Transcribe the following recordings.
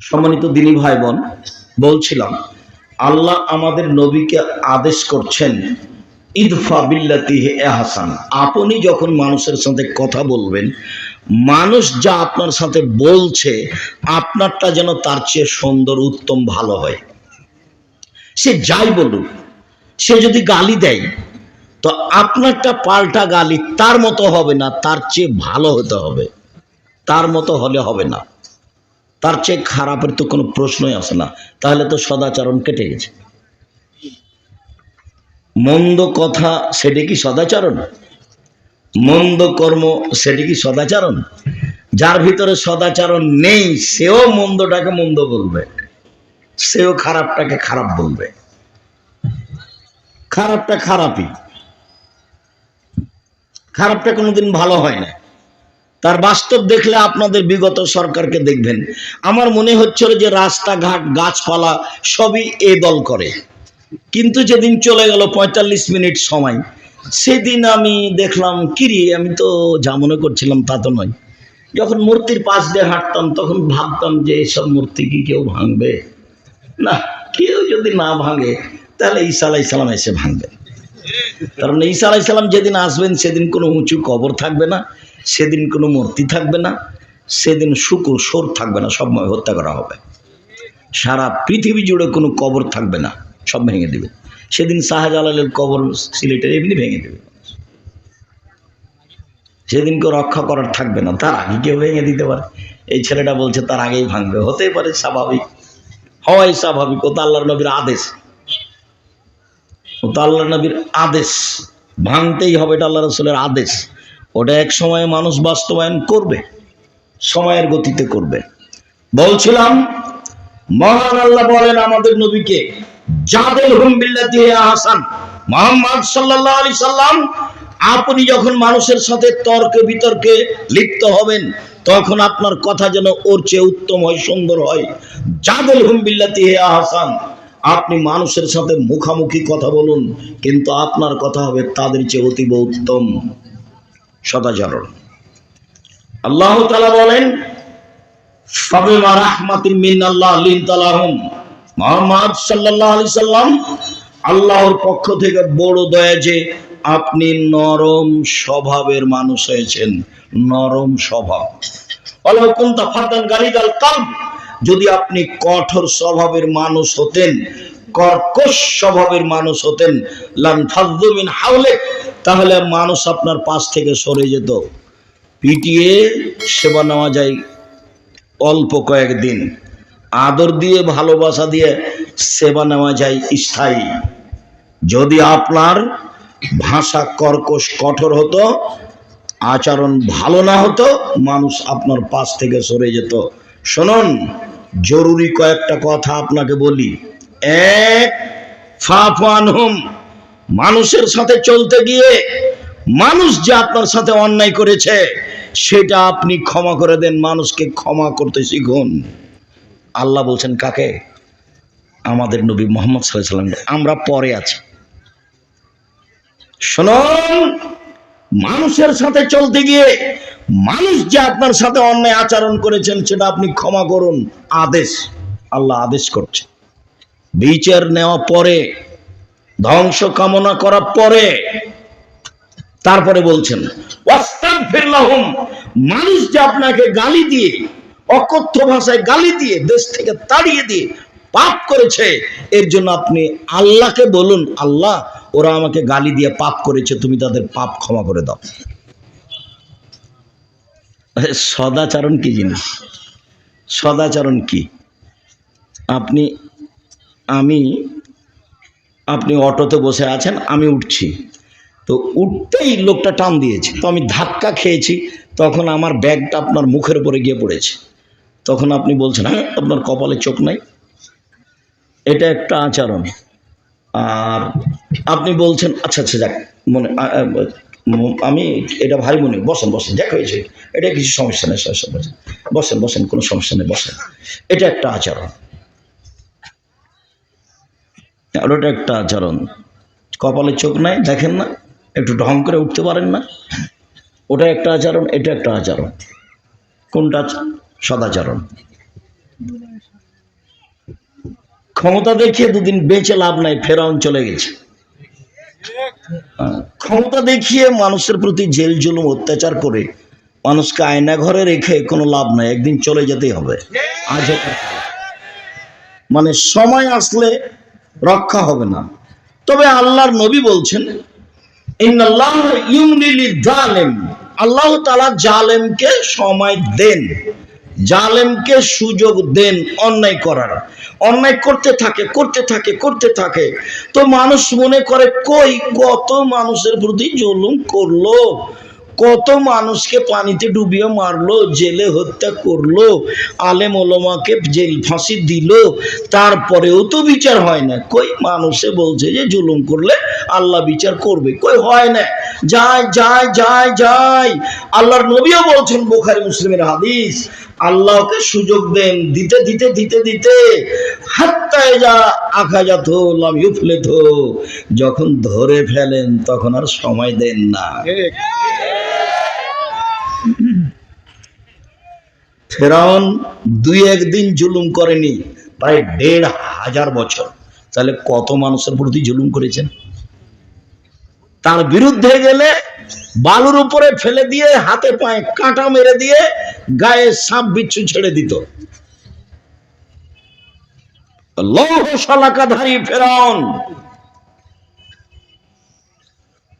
সম্মানিত দিনী ভাই বোন বলছিলাম, আল্লাহ আমাদের নবীকে আদেশ করছেন, ইদফা বিল্লাতি হাসান আপনি যখন মানুষের সাথে কথা বলবেন, মানুষ যা আপনার সাথে বলছে, আপনারটা যেন তার চেয়ে সুন্দর, উত্তম, ভালো হয়। সে যাই বলুক, সে যদি গালি দেয়, তো আপনারটা পাল্টা গালি তার মতো হবে না, তার চেয়ে ভালো হতে হবে। তার মতো হলে হবে না। তার চেয়ে খারাপের তো কোনো প্রশ্নই আসে না। তাহলে তো সদাচরণ কেটে গেছে। মন্দ কথা সেটা কি সদাচরণ? মন্দ কর্ম সেটি কি সদাচরণ? যার ভিতরে সদাচরণ নেই, সেও মন্দটাকে মন্দ বলবে। সেও খারাপটাকে খারাপ বলবে। খারাপটা খারাপই। খারাপটা কোনোদিন ভালো হয় না। তার বাস্তব দেখলে আপনাদের বিগত সরকারকে দেখবেন। আমার মনে হচ্ছিল যে রাস্তাঘাট, গাছপালা সবই এ দল করে। কিন্তু যেদিন চলে গেল পঁয়তাল্লিশ মিনিট সময়, সেদিন আমি দেখলাম কিরি আমি তো যা মনে করছিলাম তা তো নয়। যখন মূর্তির পাশ দিয়ে হাঁটতাম, তখন ভাবতাম যে এইসব মূর্তি কি কেউ ভাঙবে? না, কেউ যদি না ভাঙে, তাহলে ঈসা আলাইসালাম এসে ভাঙবে কারণ ঈসা আলাইসালাম যেদিন আসবেন, সেদিন কোনো উঁচু কবর থাকবে না। সেদিন কোনো মূর্তি থাকবে না, সেদিন শুকুর, সোর থাকবে না সব হত্যা করা হবে। সারা পৃথিবী জুড়ে কোনো কবর থাকবে না, সব ভেঙে দেবে। সেদিন শাহজালালের কবর সিলেটের এমনি ভেঙে দেবে। সেদিন কেউ রক্ষা করার থাকবে না, তার আগে কেউ ভেঙে দিতে পারে। এই ছেলেটা বলছে, তার আগেই ভাঙবে হতে পারে স্বাভাবিক। হওয়াই স্বাভাবিক, ও তো আল্লাহর নবীর আদেশ। ও তো আল্লাহ নবীর আদেশ। ভাঙতেই হবে, এটা আল্লাহ রসুলের আদেশ। ওটা এক সময়ে মানুষ বাস্তবায়ন করবে, সময়ের গতিতে করবে। বলছিলাম, মহান আল্লাহ বলেন আমাদের নবীকে, জাদেল হুম বিল্লাতি হে হাসান মোহাম্মদ সাল্লাল্লাহু আলাইহি সাল্লাম, আপনি যখন মানুষের সাথে তর্কে বিতর্কে লিপ্ত হবেন, তখন আপনার কথা যেন ওর চেয়ে উত্তম হয়, সুন্দর হয়। জাদেল হুম বিল্লাতি হে হাসান আপনি মানুষের সাথে মুখামুখি কথা বলুন, কিন্তু আপনার কথা হবে তাদের চেয়ে অতীব উত্তম। সদাচরণ আল্লাহ তালা বলেন আল্লাহর পক্ষ থেকে বড় দয়া যে আপনি নরম স্বভাবের মানুষ হয়েছেন, নরম স্বভাব। গালিদাল কালব, যদি আপনি কঠোর স্বভাবের মানুষ হতেন, কর্কশ স্বভাবের মানুষ হতেন, লান হাওলে তাহলে মানুষ আপনার পাশ থেকে সরে যেত। পিটিয়ে সেবা নেওয়া যায় অল্প কয়েকদিন। আদর দিয়ে, ভালোবাসা দিয়ে সেবা নেওয়া যায় স্থায়ী। যদি আপনার ভাষা কর্কশ কঠোর হতো, আচরণ ভালো না হতো, মানুষ আপনার পাশ থেকে সরে যেত। শুনুন, জরুরি কয়েকটা কথা আপনাকে বলি। এক ফাফান হুম মানুষের সাথে চলতে গিয়ে মানুষ যে আপনার সাথে অন্যায় করেছে, সেটা আপনি ক্ষমা করে দেন, মানুষকে ক্ষমা করতে শিখুন। আল্লাহ বলছেন, কাকে? আমাদের নবী মোহাম্মদ সাল্লাম আমরা পরে আছি। শুনুন, মানুষের সাথে চলতে গিয়ে মানুষ যে আপনার সাথে অন্যায় আচরণ করেছেন, সেটা আপনি ক্ষমা করুন। আদেশ, আল্লাহ আদেশ করছে। বিচার নেওয়া পরে ধ্বংস কামনা করার পরে তারপরে বলছেন মানুষ যে আপনাকে গালি দিয়ে, অকথ্য ভাষায় গালি দিয়ে, দেশ থেকে তাড়িয়ে দিয়ে পাপ করেছে, এর জন্য আপনি আল্লাহকে বলুন, আল্লাহ, ওরা আমাকে গালি দিয়ে পাপ করেছে, তুমি তাদের পাপ ক্ষমা করে দাও। সদাচরণ কি জিনিস? সদাচরণ কি? আপনি, আমি আপনি অটোতে বসে আছেন, আমি উঠছি। তো উঠতেই লোকটা টান দিয়েছে। তো আমি ধাক্কা খেয়েছি, তখন আমার ব্যাগটা আপনার মুখের উপরে গিয়ে পড়েছে। তখন আপনি বলছেন হ্যাঁ আপনার কপালে চোখ নাই। এটা একটা আচরণ। আর আপনি বলছেন আচ্ছা আচ্ছা যাক, মনে আমি এটা ভাই মনে বসেন বসেন, যাক হয়েছে। এটা কিছু সমস্যা নেই সমস্যা বসেন বসেন বসেন, কোনো সমস্যা নেই, বসেন। এটা একটা আচরণ। আর ওটা একটা আচরণ। কপালে চোখ নাই, দেখেন না, একটু ঢং করে উঠতে পারেন না। ওটা একটা আচরণ, এটা একটা আচরণ। কোনটা সদাচরণ ক্ষমতা দেখিয়ে দুদিন বেঁচে লাভ নাই, ফেরাউন চলে গেছে। ক্ষমতা দেখিয়ে মানুষের প্রতি জেল জুলুম, অত্যাচার করে মানুষকে আয়না ঘরে রেখে কোনো লাভ নাই, একদিন চলে যেতেই হবে। আজ। মানে সময় আসলে রক্ষা হবে না। তবে আল্লাহর নবী বলছেন আল্লাহ তাআলা জালেমকে সময় দেন, জালেমকে সুযোগ দেন অন্যায় করার। অন্যায় করতে থাকে করতে থাকে করতে থাকে। তো মানুষ মনে করে, কই, কত মানুষের প্রতি জুলুম করল? কত মানুষকে পানিতে ডুবিয়ে মারলো, জেলে হত্যা করল, আলেম ওলমাকে জেল ফাঁসি দিল, তারপরেও তো বিচার হয় না। কই মানুষে বলছে যে জুলুম করলে আল্লাহ বিচার করবে। কই হয় না। যায় যায় যায় যায় আল্লাহর নবীও বলছেন বোখারি মুসলিমের হাদিস, আল্লাহকে সুযোগ দেন, দিতে দিতে দিতে দিতে। হাত্তায় যা আখা যাত ইউফলেত যখন ধরে ফেলেন, তখন আর সময় দেন না। ফেরাউন দুই একদিন জুলুম করেনি, প্রায় দেড় হাজার বছর। তাহলে কত মানুষের প্রতি জুলুম করেছেন? তার বিরুদ্ধে গেলে বালুর উপরে ফেলে দিয়ে, হাতে পায়ে কাঁটা মেরে দিয়ে গায়ে সাপ বিচ্ছু ছেড়ে দিত। লৌহ শলাকাধারী ফেরাউন,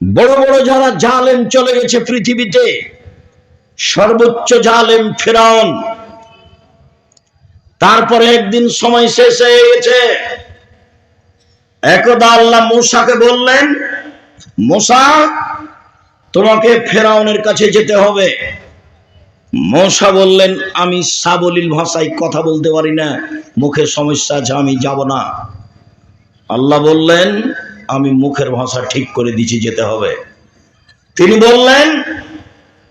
বড় বড় যারা জালেন চলে গেছে পৃথিবীতে সর্বোচ্চ জালেম ফেরাউন। তারপরে একদিন সময় শেষ হয়ে গেছে। একদা আল্লাহ মূসাকে বললেন, মূসা, তোমাকে ফেরাউনের কাছে যেতে হবে। মশা বললেন, আমি সাবলীল ভাষায় কথা বলতে পারি না মুখে সমস্যা আছে, আমি যাব না। আল্লাহ বললেন, আমি মুখের ভাষা ঠিক করে দিচ্ছি, যেতে হবে। তিনি বললেন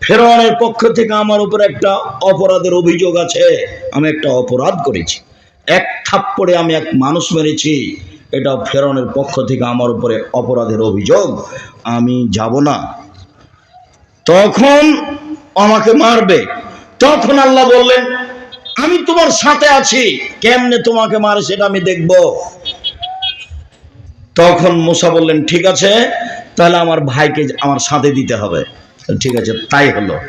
ফেরাউনের পক্ষ থেকে আমার উপর একটা অপরাধের অভিযোগ আছে। আমি একটা অপরাধ করেছি। এক থাপ্পড়ে আমি এক মানুষ মেরেছি। এটা ফেরাউনের পক্ষ থেকে আমার উপরে অপরাধের অভিযোগ। আমি যাব না। তখন আমাকে মারবে। তখন আল্লাহ বললেন, আমি তোমার সাথে আছি। কেমনে তোমাকে মারে সেটা আমি দেখব। তখন মুসা বললেন, ঠিক আছে, তাহলে আমার ভাইকে আমার সাথে দিতে হবে। ঠিক আছে, তাই হলো।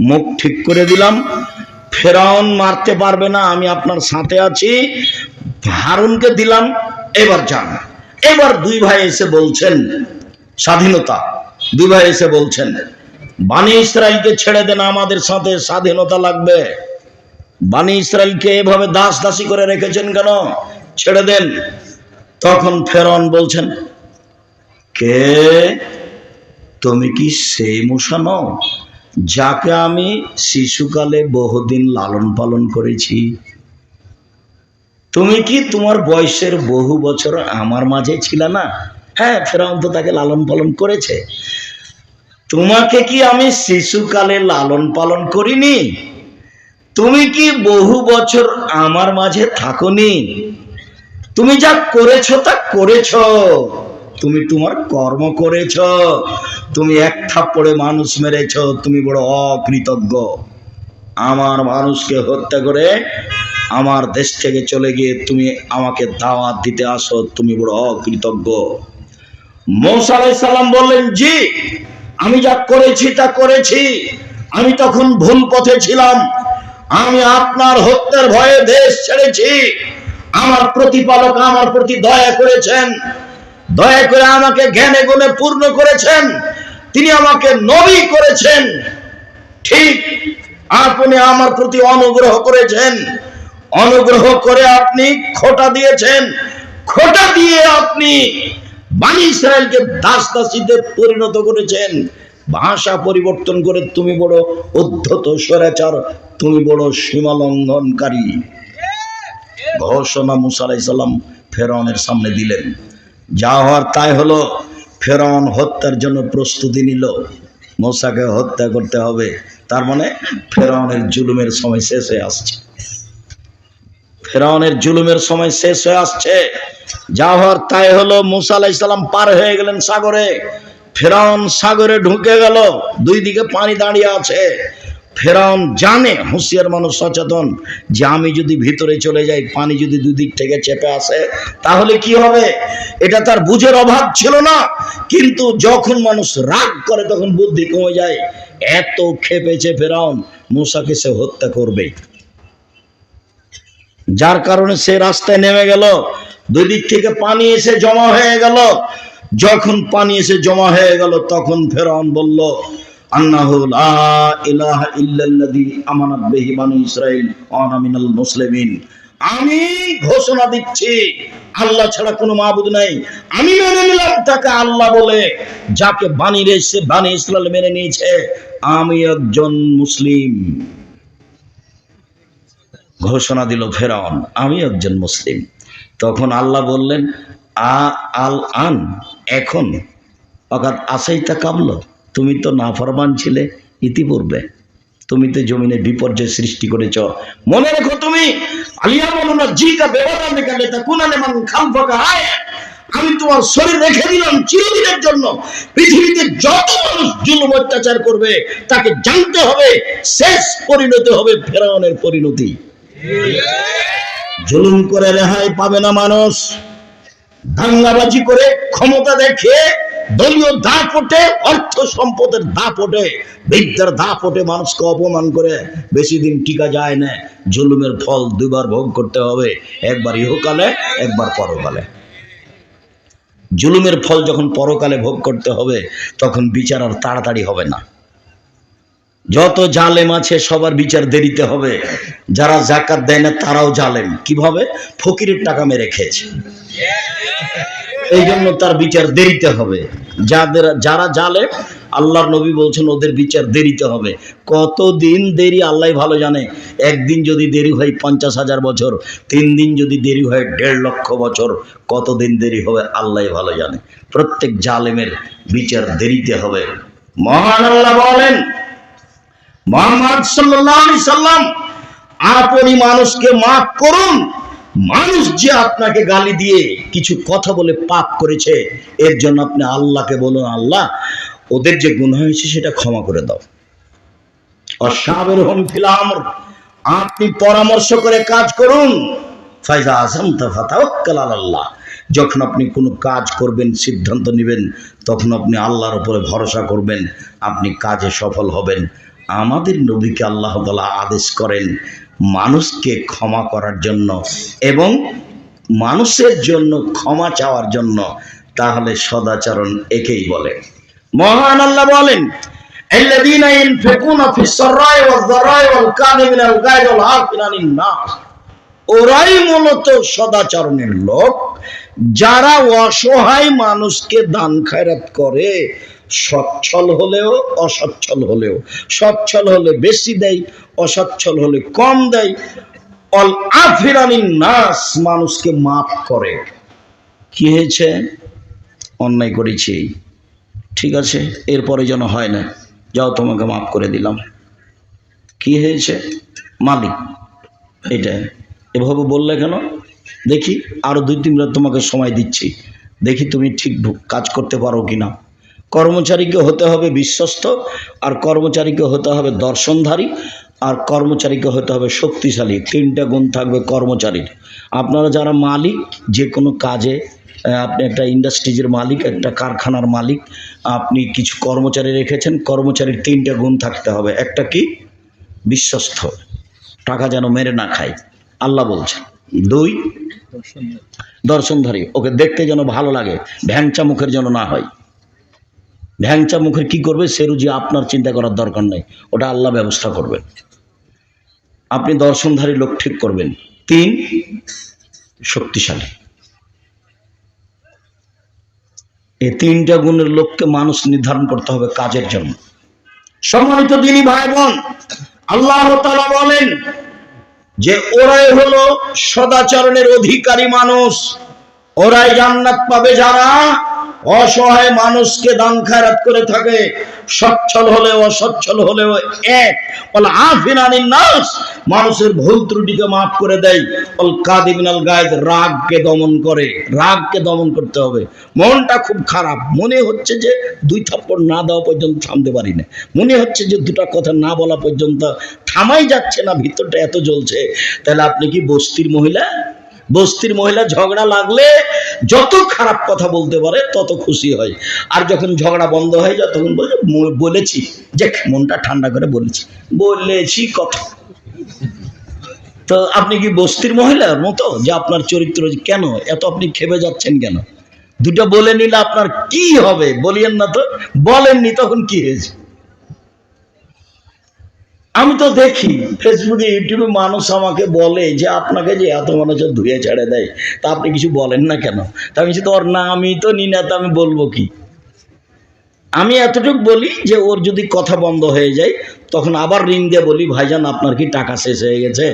মুখ ঠিক করে দিলাম। ফেরাউন মারতে পারবে না, আমি আপনার সাথে আছি। হারুনকে দিলাম, এবার যান। এবার দুই ভাই এসে বলছেন, স্বাধীনতা। দুই ভাই এসে বলছেন, বানি ইসরায়েলকে ছেড়ে দেন, আমাদের সাথে স্বাধীনতা লাগবে। বানি ইসরায়েলকে এভাবে দাস দাসী করে রেখেছেন কেন? ছেড়ে দেন। তখন ফেরন বলছেন, কে? তুমি কি সেই মূষা নও, যাকে আমি শিশুকালে বহুদিন লালন পালন করেছি? তুমি কি তোমার বয়সের বহু বছর আমার মাঝে ছিল না? হ্যাঁ ফেরাউন তো তাকে লালন পালন করেছে। তোমাকে কি আমি শিশুকালে লালন পালন করিনি? তুমি কি বহু বছর আমার মাঝে থাকনি? তুমি যা করেছ তা করেছ। তুমি তোমার কর্ম করেছ, তুমি এক থাপ্পড়ে মানুষ মেরেছ, তুমি বড় অকৃতজ্ঞ। আমার মানুষকে হত্যা করে আমার দেশ থেকে চলে গিয়ে তুমি আমাকে দাওয়াত দিতে আসো, তুমি বড় অকৃতজ্ঞ। মৌসা সালাম বললেন, জি, আমি যা করেছি তা করেছি। আমি তখন ভুল পথে ছিলাম। আমি আপনার হত্যার ভয়ে দেশ ছেড়েছি। আমার প্রতিপালক আমার প্রতি দয়া করেছেন। দয়া করে আমাকে জ্ঞানে গুণে পূর্ণ করেছেন। তিনি আমাকে নবী করেছেন। ঠিক আপনি আমার প্রতি অনুগ্রহ করেছেন। অনুগ্রহ করে আপনি খোটা দিয়েছেন। খোটা দিয়ে আপনি বানি ইসরায়েলকে দাস দাসীতে পরিণত করেছেন। ভাষা পরিবর্তন করে তুমি বড় উদ্ধত স্বরাচার, তুমি বড় সীমা লঙ্ঘনকারী ঘোষণা মুসা আলাইসাল্লাম ফেরনের সামনে দিলেন। যা হওয়ার তাই হলো। ফেরন হত্যার জন্য প্রস্তুতি নিল। মোসাকে হত্যা করতে হবে। তার মানে ফেরাউনের জুলুমের সময় শেষ হয়ে আসছে। ফেরাউনের জুলুমের সময় শেষ হয়ে আসছে। যা হওয়ার তাই হলো। মুসা আলাইসাল্লাম পার হয়ে গেলেন সাগরে। ফেরাউন সাগরে ঢুকে গেল। দুই দিকে পানি দাঁড়িয়ে আছে। ফেরাউন জানে, হুঁশিয়ার মানুষ সচেতন যে আমি যদি ভিতরে চলে যাই, পানি যদি দুদিক থেকে চেপে আসে, তাহলে কি হবে? এটা তার বুঝের অভাব ছিল না। কিন্তু যখন মানুষ রাগ করে, তখন বুদ্ধি কমে যায়। এত খেপেছে ফেরাউন, মূসাকে সে হত্যা করবে। যার কারণে সে রাস্তায় নেমে গেল। দুই দিক থেকে পানি এসে জমা হয়ে গেল। যখন পানি এসে জমা হয়ে গেল, তখন ফেরাউন বলল আন্নাহু লা ইলাহা ইল্লাল্লাযী আমানাত বিহি বানু ইসরাঈল ওয়া আনা মিনাল মুসলিমিন। আমি ঘোষণা দিচ্ছি, আল্লাহ ছাড়া কোনো মাবুদ নাই। আমি মেনে নিলাম তাকে আল্লাহ বলে। যাকে বানিয়ে রেখেছে বানি ইসরায়েল মেনে নিয়েছে। আমি একজন মুসলিম। ঘোষণা দিল ফেরাউন, আমি একজন মুসলিম। তখন আল্লাহ বললেন আ আল আন এখন। অর্থাৎ আসাইতা কাবল? তুমি তো নাফরমান ছিলে ইতিপূর্বে। তুমি তো জমিনে বিপর্যয় সৃষ্টি করেছ। মনে রেখো তুমি, আলিয়া আমি তোমার শরীর রেখে দিলাম চিরদিনের জন্য। পৃথিবীতে যত মানুষ জুলুম অত্যাচার করবে, তাকে জানতে হবে, শেষ পরিণতি হবে ফেরাউনের পরিণতি। জুলুম করে রেহাই পাবে না মানুষ। দাঙ্গাবাজি করে ক্ষমতা দেখে দলীয় দাপটে, অর্থ সম্পদের দাপটে, বিদ্যার দাপটে মানুষকে অপমান করে বেশি দিন টিকা যায় না। জুলুমের ফল দুবার ভোগ করতে হবে, একবার ইহকালে, একবার পরকালে। জুলুমের ফল যখন পরকালে ভোগ করতে হবে, তখন বিচার আর তাড়াতাড়ি হবে না। যত জালেম আছে, সবার বিচার দেরিতে হবে। যারা জাকাত দেয় না, তারাও জালেম। কীভাবে? ফকিরের টাকা মেরে খেয়েছে। এই জন্য তার বিচার দেরিতে হবে। যাদের যারা জালেম, আল্লাহর নবী বলছেন ওদের বিচার দেরিতে হবে। কতদিন দেরি আল্লাহ ভালো জানে? একদিন যদি দেরি হয় পঞ্চাশ হাজার বছর, তিন দিন যদি দেরি হয় দেড় লক্ষ বছর, কতদিন দেরি হবে আল্লাহ ভালো জানে। প্রত্যেক জালেমের বিচার দেরিতে হবে। মহান আল্লাহ বলেন, মোহাম্মদ সাল্লাম, আপনি মানুষকে মাফ করুন মানুষ যে আপনাকে গালি দিয়ে কিছু কথা বলে পাপ করেছে, এর জন্য আপনি আল্লাহকে বলুন, আল্লাহ, ওদের যে গুণ হয়েছে সেটা ক্ষমা করে দাও। অসাবের হম ফিলাম আপনি পরামর্শ করে কাজ করুন। ফাইজা আসাম আল্লাহ যখন আপনি কোনো কাজ করবেন, সিদ্ধান্ত নেবেন, তখন আপনি আল্লাহর উপরে ভরসা করবেন, আপনি কাজে সফল হবেন। আমাদের নবীকে আল্লাহ তালা আদেশ করেন মানুষকে ক্ষমা করার জন্য এবং মানুষের জন্য ক্ষমা চাওয়ার জন্য, তাহলে সদাচরণ একেই বলে। মহান আল্লাহ বলেন ওরাই মূলত সদাচরণের লোক, যারা অসহায় মানুষকে দান খায়রাত করে। সচ্ছল হলেও অসচ্ছল হলেও। সচ্ছল হলে বেশি দেয়, অসচ্ছল হলে কম দেয়। অল আফিরানি নাস, মানুষকে মাফ করে। কি হয়েছে? অন্যায় করেছি। ঠিক আছে, এরপরে যেন হয় না। যাও, তোমাকে মাফ করে দিলাম। কি হয়েছে? মালিক, এটা। এভাবে বললে কেন? দেখি, আরও দুই তিন রাত তোমাকে সময় দিচ্ছি। দেখি তুমি ঠিক কাজ করতে পারো কি না কর্মচারীকে হতে হবে বিশ্বস্ত আর কর্মচারীকে হতে হবে দর্শনধারী আর কর্মচারীকে হতে হবে শক্তিশালী। তিনটা গুণ থাকবে কর্মচারীর। আপনারা যারা মালিক যে কোনো কাজে আপনি একটা ইন্ডাস্ট্রিজের মালিক একটা কারখানার মালিক আপনি কিছু কর্মচারী রেখেছেন কর্মচারীর তিনটা গুণ থাকতে হবে। একটা কি? বিশ্বস্ত। টাকা যেন মেরে না খায়। আল্লাহ বলছে দুই? দর্শনধারী। ওকে দেখতে যেন ভালো লাগে ভ্যাংচা মুখের যেন না হয়। ভ্যাংচা মুখের কি করবে? সে রুজি আপনার চিন্তা করার দরকার নেই। ওটা আল্লাহ ব্যবস্থা করবেন। আপনি দর্শনধারী লোক ঠিক করবেন। তিন, শক্তিশালী। এই তিনটা গুণের লোককে মানুষ নির্ধারণ করতে হবে কাজের জন্য। সম্মানিত দিনী ভাই বোন আল্লাহ বলেন যে ওরাই হলো সদাচরণের অধিকারী মানুষ। ওরাই জান্নাত পাবে যারা অসহায় মানুষকে দান খায়রাত করে থাকে। সচ্ছল হলেও অসচ্ছল হলেও এক। বল আফিনানিন নাস মানুষের ভুল ত্রুটিকে মাফ করে দেয়। বল কাদিমিনাল গায়েদ রাগকে দমন করে। রাগকে দমন করতে হবে। মনটা খুব খারাপ। মনে হচ্ছে যে দুই থাপ্পড় না দেওয়া পর্যন্ত থামতে পারি না মনে হচ্ছে যে দুটা কথা না বলা পর্যন্ত থামাই যাচ্ছে না, ভিতরটা এত জ্বলছে। তাহলে আপনি কি বস্তির মহিলা? বস্তির মহিলা ঝগড়া লাগলে যত খারাপ কথা বলতে পারে, তত খুশি হয়। আর যখন ঝগড়া বন্ধ হয়ে যায়, তখন বলে, "ম- বলেছি। যে মনটা ঠান্ডা করে বলেছি। বলেছি কথা। তো আপনি কি বস্তির মহিলার মতো যে আপনার চরিত্র কেন, এত আপনি খেপে যাচ্ছেন কেন? দুটো বলে নিলে আপনার কি হবে? বলিয়েন না তো। বলেননি, তখন কি হয়েছে? আমি তো দেখি ফেসবুকে ইউটিউবে মানুষ আমাকে বলে যে, আপনাকে যে এত মানুষের ধুয়ে ছেড়ে দেয়, তা আপনি কিছু বলেন না কেন? তা আমি তো ওর না আমি তো নি না তো আমি বলব কি? আমি এতটুকু বলি যে, ওর যদি কথা বন্ধ হয়ে যায়, তখন আবার ঋণ দিয়ে বলি, ভাইজান, আপনার কি টাকা শেষ হয়ে গেছে?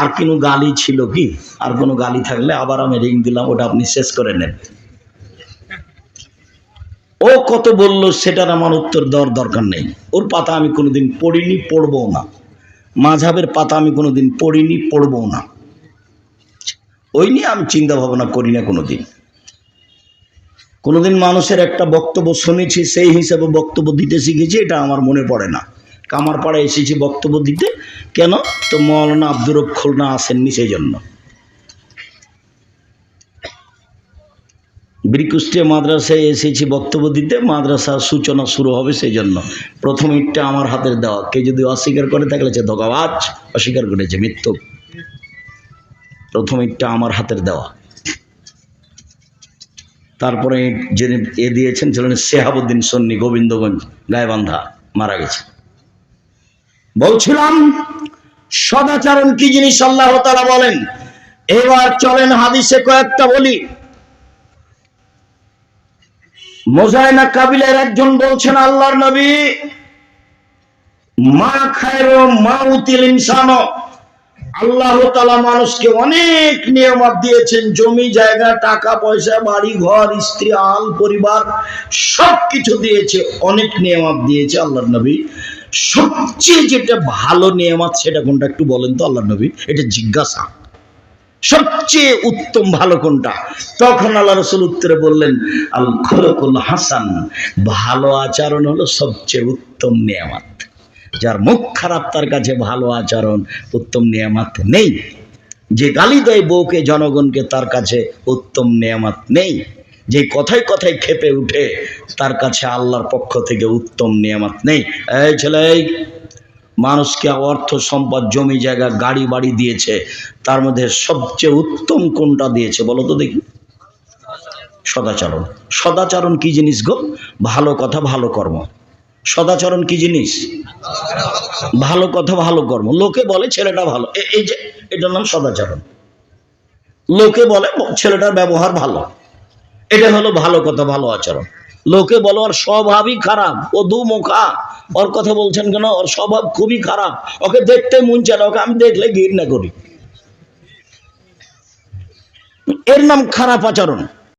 আর কোনো গালি ছিল কি? আর কোনো গালি থাকলে আবার আমি ঋণ দিলাম, ওটা আপনি শেষ করে নেন। ও কত বলল, সেটার আমার উত্তর দেওয়ার দরকার নেই। ওর পাতা আমি কোনোদিন পড়িনি পড়ব না। মাঝাবের পাতা আমি কোনোদিন পড়িনি পড়ব না। ওই নিয়ে আমি চিন্তা ভাবনা করি না কোনোদিন। কোনোদিন মানুষের একটা বক্তব্য শুনেছি, সেই হিসাবে বক্তব্য দিতে শিখেছি, এটা আমার মনে পড়ে না। কামারপাড়ায় এসেছি বক্তব্য দিতে, কেন? তো মৌলানা আব্দুর খুলনা আসেননি সেই জন্য। ব্রিকুষ্টিয়া মাদ্রাসায় এসেছি বক্তব্য দিতে, মাদ্রাসার সূচনা শুরু হবে সেই জন্য প্রথম ইটটা আমার হাতের দেওয়া। কে যদি অস্বীকার করে থাকলে সে ধোকাবাজ। অস্বীকার করেছে মৃত্যু। প্রথম ইটটা আমার হাতের দেওয়া। তারপরে যিনি এ দিয়েছেন ছিলেন শেহাবুদ্দিন সন্নি গোবিন্দগঞ্জ, গায়বান্ধা, মারা গেছে। বলছিলাম, সদাচরণ কি জিনিস আল্লাহ তারা বলেন? এবার চলেন হাদিসে কয়েকটা বলি। মোজাইনা কাবিলের একজন বলছেন, আল্লাহর নবী, মা খায়র মা উতিল ইনসানো। আল্লাহ তালা মানুষকে অনেক নিয়ামত দিয়েছেন, জমি, জায়গা, টাকা, পয়সা, বাড়ি, ঘর, স্ত্রী, আল, পরিবার সব কিছু দিয়েছে, অনেক নিয়ামত দিয়েছে আল্লাহর নবী। সবচেয়ে যেটা ভালো নিয়ামত, সেটা কোনটা একটু বলেন তো আল্লাহর নবী, এটা জিজ্ঞাসা। সবচেয়ে উত্তম ভালো কোনটা? তখন আল্লাহ রসুল উত্তরে বললেন, আল খলকুল হাসান। ভালো আচরণ হলো সবচেয়ে উত্তম নিয়ামত। যার মুখ খারাপ, তার কাছে ভালো আচরণ উত্তম নিয়ামত নেই। যে গালি দেয় বউকে, জনগণকে, তার কাছে উত্তম নিয়ামত নেই। যে কথায় কথায় খেপে উঠে, তার কাছে আল্লাহর পক্ষ থেকে উত্তম নিয়ামত নেই। এই ছেলে মানুষকে অর্থ সম্পদ, জমি, জায়গা, গাড়ি, বাড়ি দিয়েছে। তার মধ্যে সবচেয়ে উত্তম কোনটা দিয়েছে বলো তো দেখি। সদাচরণ। সদাচরণ কি জিনিস গো? ভালো কথা, ভালো কর্ম। সদাচরণ কি জিনিস? ভালো কথা, ভালো কর্ম। লোকে বলে ছেলেটা ভালো। এই যে, এটার নাম সদাচরণ। লোকে বলে ছেলেটার ব্যবহার ভালো। এটা হলো ভালো কথা, ভালো আচরণ। লোকে বলো, ওর স্বভাবই খারাপ, ও দু মুখা। ওর কথা বলছেন কেন? ওর স্বভাব খুবই খারাপ। ওকে দেখতে মন চায় ওকে আমি দেখলে ঘৃণা করি। এর নাম খারাপ আচরণ।